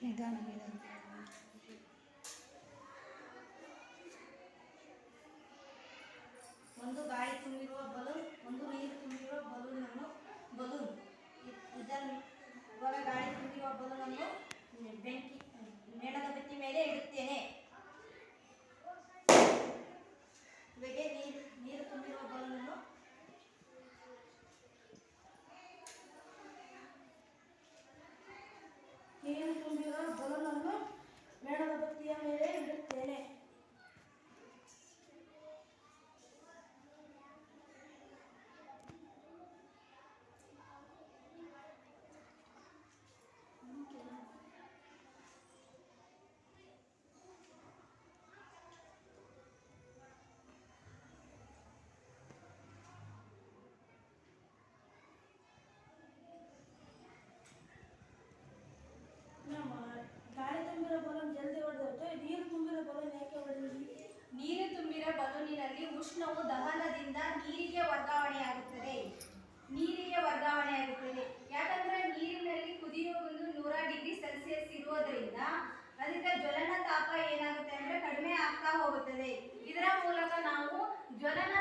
ನಿಧಾನವಾಗಿ ಒಂದು ಗಾಳಿ ತುಂಬಿರುವ ಬಲೂನ್, ಒಂದು ನೀರು ತುಂಬಿರುವ ಬಲೂನ್ ಅನ್ನು ಬಲೂನ್. ಇದನ್ನು ಇವಾಗ ಗಾಳಿ ತುಂಬಿರುವ ಬಲೂನ್ ಅನ್ನು ಬೆಂಕಿ ಮೇಣದ ಬತ್ತಿ ಮೇಲೆ ಇಡುತ್ತೇನೆ ಇವಾಗ ನೀರು ನೀರು ತುಂಬಿರುವ ಬಲೂನ್ ಅನ್ನು ನೀರು ತುಂಬಿರುವ ಬಲೂನನ್ನು ಮೇಣದ ಬತ್ತಿಯ ಮೇಲೆ ಇಡುತ್ತೇನೆ ನಮ್ಮ ಗಾಳಿ ತುಂಬಿರೋ ಬಲೂನ್ ಜಲ್ದಿ ಹೊಡೆದೋಯ್ತು ನೀರು ತುಂಬಿರೋ ಬಲೂನಿನಲ್ಲಿ ಉಷ್ಣವು ದಹನದಿಂದ ನೀರಿಗೆ ವರ್ಗಾವಣೆಯಾಗುತ್ತದೆ. ನೀರಿಗೆ ವರ್ಗಾವಣೆಯಾಗುತ್ತದೆ. ಯಾಕಂದ್ರೆ ನೀರಿನಲ್ಲಿ ಕುದಿಯುವ ಒಂದು ನೂರ ಡಿಗ್ರಿ ಸೆಲ್ಸಿಯಸ್ ಇರುವುದರಿಂದ ಅದಕ್ಕೆ ಜ್ವಲನ ತಾಪ ಏನಾಗುತ್ತೆ ಅಂದ್ರೆ ಕಡಿಮೆ ಆಗ್ತಾ ಹೋಗುತ್ತದೆ. ಇದರ ಮೂಲಕ ನಾವು ಜ್ವಲನ